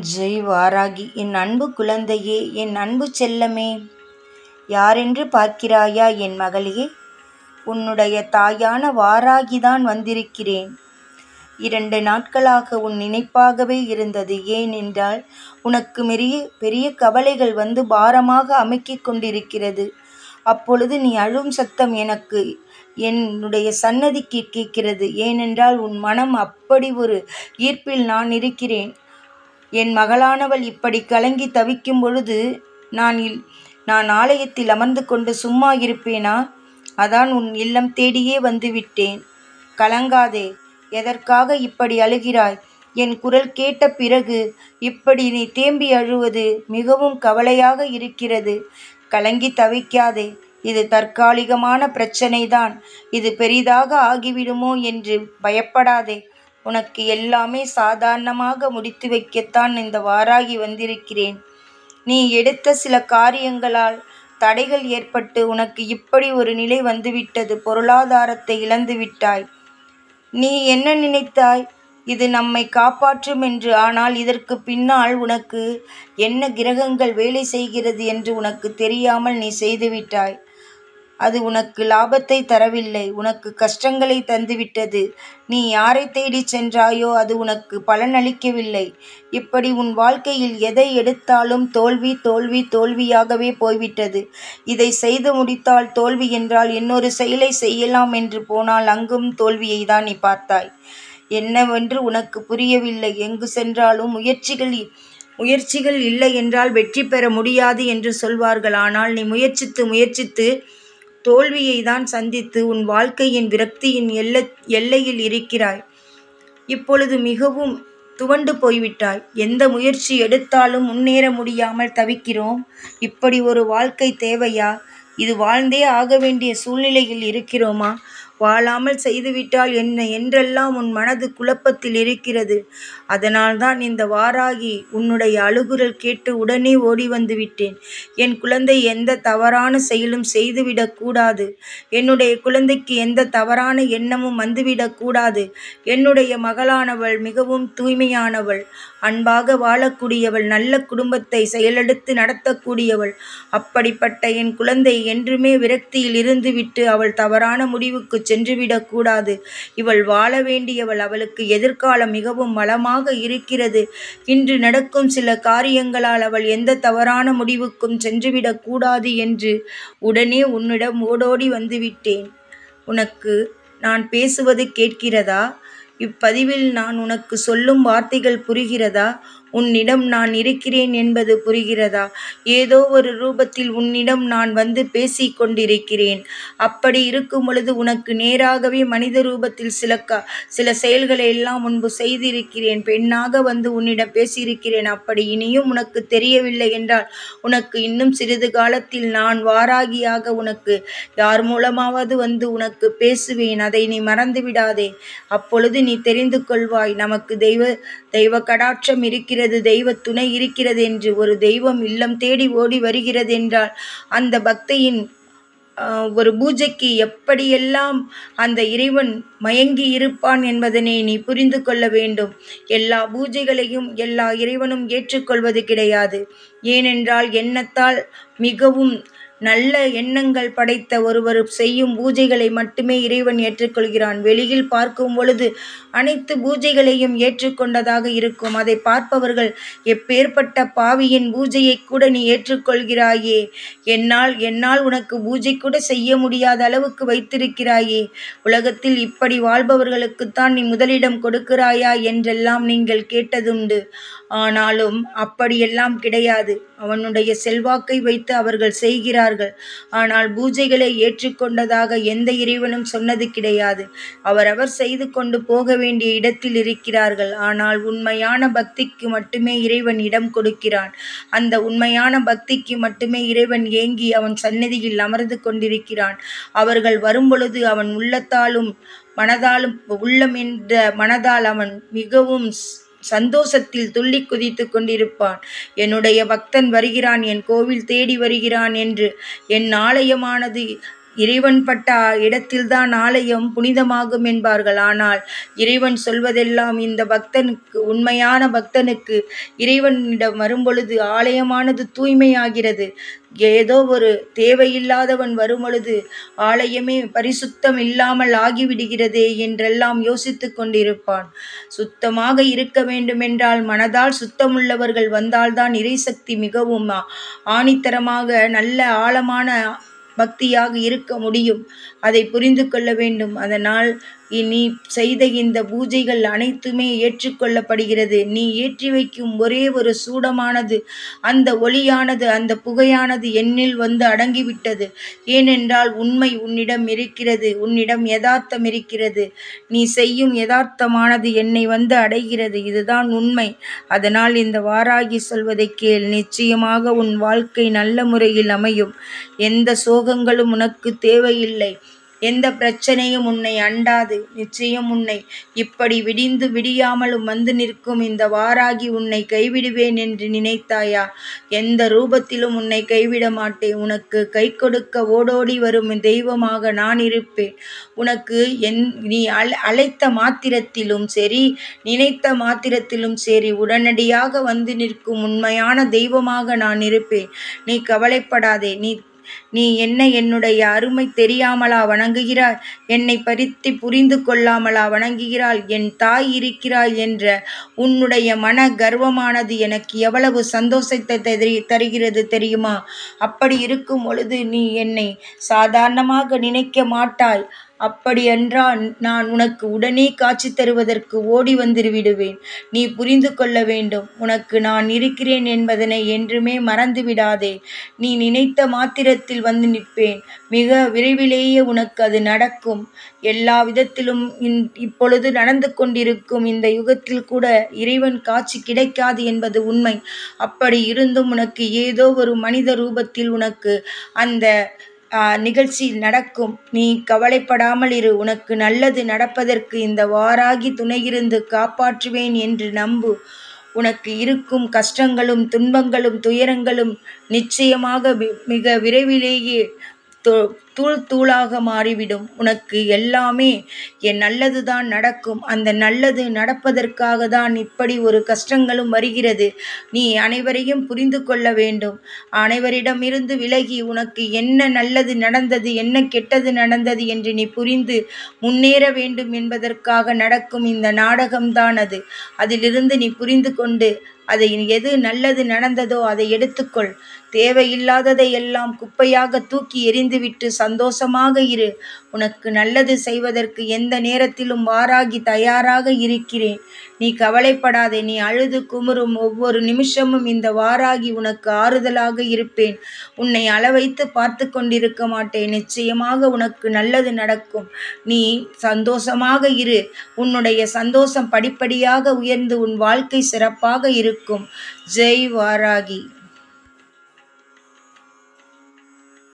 ஜெய் வாராகி என் அன்பு குழந்தையே என் அன்பு செல்லமே. யாரென்று பார்க்கிறாயா என் மகளே? உன்னுடைய தாயான வாராகிதான் வந்திருக்கிறேன். இரண்டு நாட்களாக உன் நினைப்பாகவே இருந்தது. ஏனென்றால் உனக்கு மெரிய பெரிய கவலைகள் வந்து பாரமாக அமைக்கிக் கொண்டிருக்கிறது. அப்பொழுது நீ அழும் சத்தம் எனக்கு என்னுடைய சன்னதிக்கு கேட்கிறது. ஏனென்றால் உன் மனம் அப்படி ஒரு ஈர்ப்பில் நான் இருக்கிறேன். என் மகளானவள் இப்படி கலங்கி தவிக்கும் பொழுது நான் இல் நான் ஆலயத்தில் அமர்ந்து கொண்டு சும்மா இருப்பேனா? அதான் உன் இல்லம் தேடியே வந்துவிட்டேன் கலங்காதே எதற்காக இப்படி அழுகிறாய்? என் குரல் கேட்ட பிறகு இப்படி நீ தேம்பி அழுவது மிகவும் கவலையாக இருக்கிறது. கலங்கி தவிக்காதே இது தற்காலிகமான பிரச்சனைதான். இது பெரிதாக ஆகிவிடுமோ என்று பயப்படாதே. உனக்கு எல்லாமே சாதாரணமாக முடித்து வைக்கத்தான் இந்த வாராகி வந்திருக்கிறேன். நீ எடுத்த சில காரியங்களால் தடைகள் ஏற்பட்டு உனக்கு இப்படி ஒரு நிலை வந்துவிட்டது. பொருளாதாரத்தை இழந்து விட்டாய். நீ என்ன நினைத்தாய்? இது நம்மை காப்பாற்றும் என்று. ஆனால் இதற்கு பின்னால் உனக்கு என்ன கிரகங்கள் வேலை செய்கிறது என்று உனக்கு தெரியாமல் நீ செய்துவிட்டாய். அது உனக்கு லாபத்தை தரவில்லை. உனக்கு கஷ்டங்களை தந்துவிட்டது. நீ யாரை தேடிச் சென்றாயோ அது உனக்கு பலனளிக்கவில்லை இப்படி உன் வாழ்க்கையில் எதை எடுத்தாலும் தோல்வி தோல்வி தோல்வியாகவே போய்விட்டது. இதை செய்து முடித்தால் தோல்வி என்றால் இன்னொரு செயலை செய்யலாம் என்று போனால் அங்கும் தோல்வியை தான் நீ பார்த்தாய். என்னவென்று உனக்கு புரியவில்லை. எங்கு சென்றாலும் முயற்சிகள் முயற்சிகள் இல்லை என்றால் வெற்றி பெற முடியாது என்று சொல்வார்கள். ஆனால் நீ முயற்சித்து முயற்சித்து தோல்வியை தான் சந்தித்து உன் வாழ்க்கையின் விரக்தியின் எல்ல எல்லையில் இருக்கிறாய். இப்பொழுது மிகவும் துவண்டு போய்விட்டாய். எந்த முயற்சி எடுத்தாலும் முன்னேற முடியாமல் தவிக்கிறோம். இப்படி ஒரு வாழ்க்கை தேவையா? இது வாழ்ந்தே ஆக வேண்டிய சூழ்நிலையில் இருக்கிறோமா? வாழாமல் செய்துவிட்டால் என்ன என்றெல்லாம் உன் மனது குழப்பத்தில் இருக்கிறது. அதனால்தான் இந்த வாராகி உன்னுடைய அழுகுரல் கேட்டு உடனே ஓடி வந்து விட்டேன். என் குழந்தை எந்த தவறான செயலும் செய்துவிடக்கூடாது என்னுடைய குழந்தைக்கு எந்த தவறான எண்ணமும் வந்துவிடக்கூடாது என்னுடைய மகளானவள் மிகவும் தூய்மையானவள். அன்பாக வாழக்கூடியவள் நல்ல குடும்பத்தை செயலெடுத்து நடத்தக்கூடியவள். அப்படிப்பட்ட என் குழந்தை என்றுமே விரக்தியில் இருந்துவிட்டு அவள் தவறான முடிவுக்கு சென்றுவிடக்கூடாது இவள் வாழ வேண்டியவள் அவளுக்கு எதிர்காலம் மிகவும் வளமாக இருக்கிறது. இன்று நடக்கும் சில காரியங்களால் அவள் எந்த தவறான முடிவுக்கும் சென்றுவிடக்கூடாது என்று உடனே உன்னிடம் ஓடோடி வந்துவிட்டேன். உனக்கு நான் பேசுவது கேட்கிறதா? இப்பதிவில் நான் உனக்கு சொல்லும் வார்த்தைகள் புரிகிறதா? உன்னிடம் நான் இருக்கிறேன் என்பது புரிகிறதா? ஏதோ ஒரு ரூபத்தில் உன்னிடம் நான் வந்து பேசிக் கொண்டிருக்கிறேன். அப்படி இருக்கும் பொழுது உனக்கு நேராகவே மனித ரூபத்தில் சில க சில செயல்களை எல்லாம் முன்பு செய்திருக்கிறேன். பெண்ணாக வந்து உன்னிடம் பேசியிருக்கிறேன். அப்படி இனியும் உனக்கு தெரியவில்லை என்றால் உனக்கு இன்னும் சிறிது காலத்தில் நான் வாராகியாக உனக்கு யார் மூலமாவது வந்து உனக்கு பேசுவேன். அதை நீ மறந்து விடாதே. அப்பொழுது நீ தெரிந்து கொள்வாய். நமக்கு தெய்வ தெய்வ கடாட்சம் இருக்கிறது தெய்வ துணை இருக்கிறது என்று ஒரு தெய்வம் இல்லம் தேடி ஓடி வருகிறது என்றால் அந்த பக்தியின் ஒரு பூஜைக்கு எப்படியெல்லாம் அந்த இறைவன் மயங்கி இருப்பான் என்பதனை நீ புரிந்து கொள்ள வேண்டும். எல்லா பூஜைகளையும் எல்லா இறைவனும் ஏற்றுக்கொள்வது கிடையாது. ஏனென்றால் எண்ணத்தால் மிகவும் நல்ல எண்ணங்கள் படைத்த ஒருவர் செய்யும் பூஜைகளை மட்டுமே இறைவன் ஏற்றுக்கொள்கிறான். வெளியில் பார்க்கும் பொழுது அனைத்து பூஜைகளையும் ஏற்றுக்கொண்டதாக இருக்கும். அதை பார்ப்பவர்கள் எப்பேற்பட்ட பாவியின் பூஜையை கூட நீ ஏற்றுக்கொள்கிறாயே? என்னால் என்னால் உனக்கு பூஜை கூட செய்ய முடியாத அளவுக்கு வைத்திருக்கிறாயே? உலகத்தில் இப்படி வாழ்பவர்களுக்குத்தான் நீ முதலிடம் கொடுக்கிறாயா? என்றெல்லாம் நீங்கள் கேட்டதுண்டு. ஆனாலும் அப்படியெல்லாம் கிடையாது. அவனுடைய செல்வாக்கை வைத்து அவர்கள் செய்கிறார்கள். ஆனால் பூஜைகளை ஏற்றுக்கொண்டதாக எந்த இறைவனும் சொன்னது கிடையாது. அவரவர் செய்து கொண்டு போக வேண்டிய இடத்தில் இருக்கிறார்கள். ஆனால் உண்மையான பக்திக்கு மட்டுமே இறைவன் இடம் கொடுக்கிறான். அந்த உண்மையான பக்திக்கு மட்டுமே இறைவன் ஏங்கி அவன் சந்நிதியில் அமர்ந்து கொண்டிருக்கிறான். அவர்கள் வரும்பொழுது அவன் உள்ளத்தாலும் மனதாலும் உள்ளம் என்ற மனதால் அவன் மிகவும் சந்தோஷத்தில் துள்ளி குதித்து கொண்டிருப்பான். என்னுடைய பக்தன் வருகிறான் என் கோவில் தேடி வருகிறான் என்று என் ஆலயமானது இறைவன் பட்ட இடத்தில்தான் ஆலயம் புனிதமாகும் என்பார்கள். ஆனால் இறைவன் சொல்வதெல்லாம் இந்த பக்தனுக்கு உண்மையான பக்தனுக்கு இறைவனிடம் வரும்பொழுது ஆலயமானது தூய்மையாகிறது. ஏதோ ஒரு தேவையில்லாதவன் வரும்பொழுது ஆலயமே பரிசுத்தம் இல்லாமல் ஆகிவிடுகிறதே என்றெல்லாம் யோசித்து கொண்டிருப்பான். சுத்தமாக இருக்க வேண்டுமென்றால் மனதால் சுத்தமுள்ளவர்கள் வந்தால்தான் இறைசக்தி மிகவும் ஆணித்தரமாக நல்ல ஆழமான பக்தியாக இருக்க முடியும். அதை புரிந்து கொள்ள வேண்டும். அதனால் நீ செய்த இந்த பூஜைகள் அனைத்துமே ஏற்றுக்கொள்ளப்படுகிறது. நீ ஏற்றி வைக்கும் ஒரே ஒரு சூடமானது அந்த ஒளியானது அந்த புகையானது என்னில் வந்து அடங்கிவிட்டது. ஏனென்றால் உண்மை உன்னிடம் இருக்கிறது உன்னிடம் யதார்த்தம் இருக்கிறது. நீ செய்யும் யதார்த்தமானது என்னை வந்து அடைகிறது இதுதான் உண்மை. அதனால் இந்த வாராகி சொல்வதை கேள் நிச்சயமாக உன் வாழ்க்கை நல்ல முறையில் அமையும். எந்த சோகங்களும் உனக்கு தேவையில்லை. எந்த பிரச்சனையும் உன்னை அண்டாது நிச்சயம் உன்னை இப்படி விடிந்து விடியாமலும் வந்து நிற்கும் இந்த வாராகி உன்னை கைவிடுவேன் என்று நினைத்தாயா? எந்த ரூபத்திலும் உன்னை கைவிட மாட்டேன். உனக்கு கை கொடுக்க ஓடோடி வரும் தெய்வமாக நான் இருப்பேன். உனக்கு என் நீ அழைத்த மாத்திரத்திலும் சரி நினைத்த மாத்திரத்திலும் சரி உடனடியாக வந்து நிற்கும் உண்மையான தெய்வமாக நான் இருப்பேன். நீ கவலைப்படாதே. நீ நீ என்ன என்னுடைய அருமை தெரியாமலா வணங்குகிறாய்? என்னை பறித்து புரிந்து கொள்ளாமலா வணங்குகிறாள்? என் தாய் இருக்கிறாள் என்ற உன்னுடைய மன கர்வமானது எனக்கு எவ்வளவு சந்தோஷத்தை தருகிறது தெரியுமா? அப்படி இருக்கும் பொழுது நீ என்னை சாதாரணமாக நினைக்க மாட்டாய். அப்படியென்றால் நான் உனக்கு உடனே காட்சி தருவதற்கு ஓடி வந்து விடுவேன் நீ புரிந்து கொள்ள வேண்டும். உனக்கு நான் இருக்கிறேன் என்பதனை என்றுமே மறந்து விடாதே. நீ நினைத்த மாத்திரத்தில் வந்து நிற்பேன். மிக விரைவிலேயே உனக்கு அது நடக்கும். எல்லா விதத்திலும் இப்பொழுது நடந்து கொண்டிருக்கும் இந்த யுகத்தில் கூட இறைவன் காட்சி கிடைக்காது என்பது உண்மை. அப்படி இருந்தும் உனக்கு ஏதோ ஒரு மனித ரூபத்தில் உனக்கு அந்த நிகழ்ச்சி நடக்கும். நீ கவலைப்படாமல் இரு. உனக்கு நல்லது நடப்பதற்கு இந்த வாராகி துணையிருந்து காப்பாற்றுவேன் என்று நம்பு. உனக்கு இருக்கும் கஷ்டங்களும் துன்பங்களும் துயரங்களும் நிச்சயமாக மிக விரைவிலேயே தூள் தூளாக மாறிவிடும். உனக்கு எல்லாமே என் நல்லது தான் நடக்கும். அந்த நல்லது நடப்பதற்காக தான் இப்படி ஒரு கஷ்டங்களும் வருகிறது. நீ அனைவரையும் புரிந்து கொள்ள வேண்டும். அனைவரிடமிருந்து விலகி உனக்கு என்ன நல்லது நடந்தது என்ன கெட்டது நடந்தது என்று நீ புரிந்து முன்னேற வேண்டும் என்பதற்காக நடக்கும் இந்த நாடகம்தான் அது. அதிலிருந்து நீ புரிந்து கொண்டு அதை எது நல்லது நடந்ததோ அதை எடுத்துக்கொள். தேவையில்லாததை எல்லாம் குப்பையாக தூக்கி எறிந்துவிட்டு சந்தோஷமாக இரு. உனக்கு நல்லது செய்வதற்கு எந்த நேரத்திலும் வாராகி தயாராக இருக்கிறேன். நீ கவலைப்படாதே நீ அழுது குமுறும் ஒவ்வொரு நிமிஷமும் இந்த வாராகி உனக்கு ஆறுதலாக இருப்பேன். உன்னை அளவைத்து பார்த்து கொண்டிருக்க மாட்டேன். நிச்சயமாக உனக்கு நல்லது நடக்கும். நீ சந்தோஷமாக இரு. உன்னுடைய சந்தோஷம் படிப்படியாக உயர்ந்து உன் வாழ்க்கை சிறப்பாக இருக்கும். ஜெய் வாராகி.